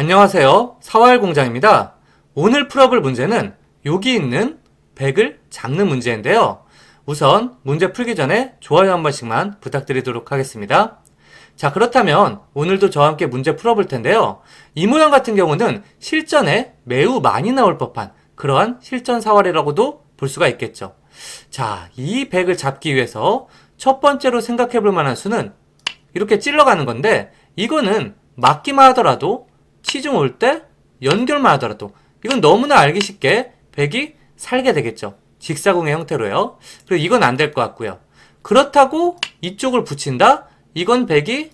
안녕하세요. 사활공장입니다. 오늘 풀어볼 문제는 여기 있는 100을 잡는 문제인데요. 우선 문제 풀기 전에 좋아요 한 번씩만 부탁드리도록 하겠습니다. 자, 그렇다면 오늘도 저와 함께 문제 풀어볼 텐데요. 이 모양 같은 경우는 실전에 매우 많이 나올 법한 그러한 실전 사활이라고도 볼 수가 있겠죠. 자, 이 100을 잡기 위해서 첫 번째로 생각해 볼 만한 수는 이렇게 찔러가는 건데 이거는 맞기만 하더라도 치중 올 때 연결만 하더라도 이건 너무나 알기 쉽게 100이 살게 되겠죠. 직사공의 형태로요. 그리고 이건 안 될 것 같고요. 그렇다고 이쪽을 붙인다? 이건 100이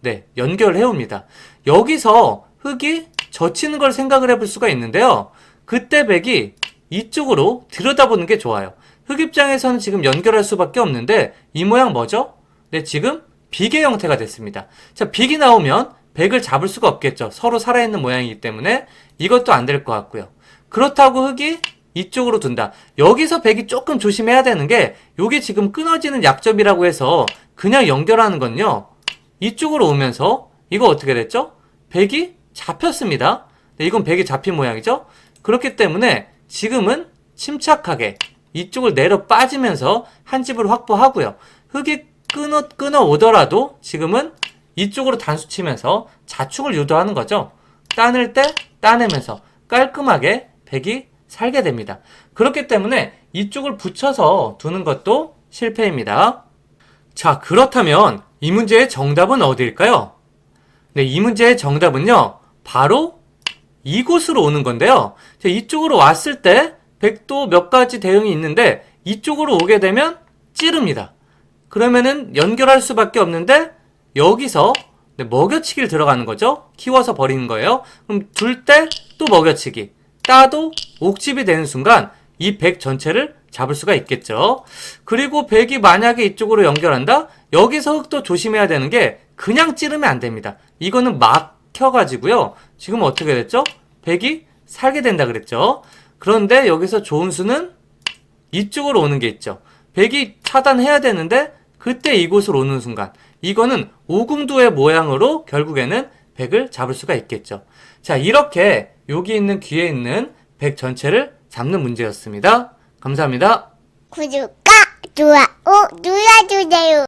네, 연결해 옵니다. 여기서 흙이 젖히는 걸 생각을 해볼 수가 있는데요. 그때 100이 이쪽으로 들여다보는 게 좋아요. 흙 입장에서는 지금 연결할 수밖에 없는데 이 모양 뭐죠? 네, 지금 비계 형태가 됐습니다. 자, 비기 나오면 100을 잡을 수가 없겠죠. 서로 살아있는 모양이기 때문에 이것도 안 될 것 같고요. 그렇다고 흙이 이쪽으로 둔다. 여기서 100이 조금 조심해야 되는 게 이게 지금 끊어지는 약점이라고 해서 그냥 연결하는 건요. 이쪽으로 오면서 이거 어떻게 됐죠? 100이 잡혔습니다. 네, 이건 100이 잡힌 모양이죠? 그렇기 때문에 지금은 침착하게 이쪽을 내려 빠지면서 한 집을 확보하고요. 흙이 끊어, 끊어 오더라도 지금은 이쪽으로 단수 치면서 자축을 유도하는 거죠. 따낼 때 따내면서 깔끔하게 백이 살게 됩니다. 그렇기 때문에 이쪽을 붙여서 두는 것도 실패입니다. 자, 그렇다면 이 문제의 정답은 어디일까요? 네, 이 문제의 정답은요, 바로 이곳으로 오는 건데요. 자, 이쪽으로 왔을 때 백도 몇 가지 대응이 있는데 이쪽으로 오게 되면 찌릅니다. 그러면은 연결할 수밖에 없는데 여기서 네, 먹여치기를 들어가는 거죠. 키워서 버리는 거예요. 그럼 둘 때 또 먹여치기. 따도 옥집이 되는 순간 이 백 전체를 잡을 수가 있겠죠. 그리고 백이 만약에 이쪽으로 연결한다? 여기서 흙도 조심해야 되는 게 그냥 찌르면 안 됩니다. 이거는 막혀가지고요. 지금 어떻게 됐죠? 백이 살게 된다 그랬죠. 그런데 여기서 좋은 수는 이쪽으로 오는 게 있죠. 백이 차단해야 되는데 그때 이곳으로 오는 순간 이거는 오궁도의 모양으로 결국에는 백을 잡을 수가 있겠죠. 자 이렇게 여기 있는 귀에 있는 백 전체를 잡는 문제였습니다. 감사합니다. 구독과 좋아요 눌러주세요.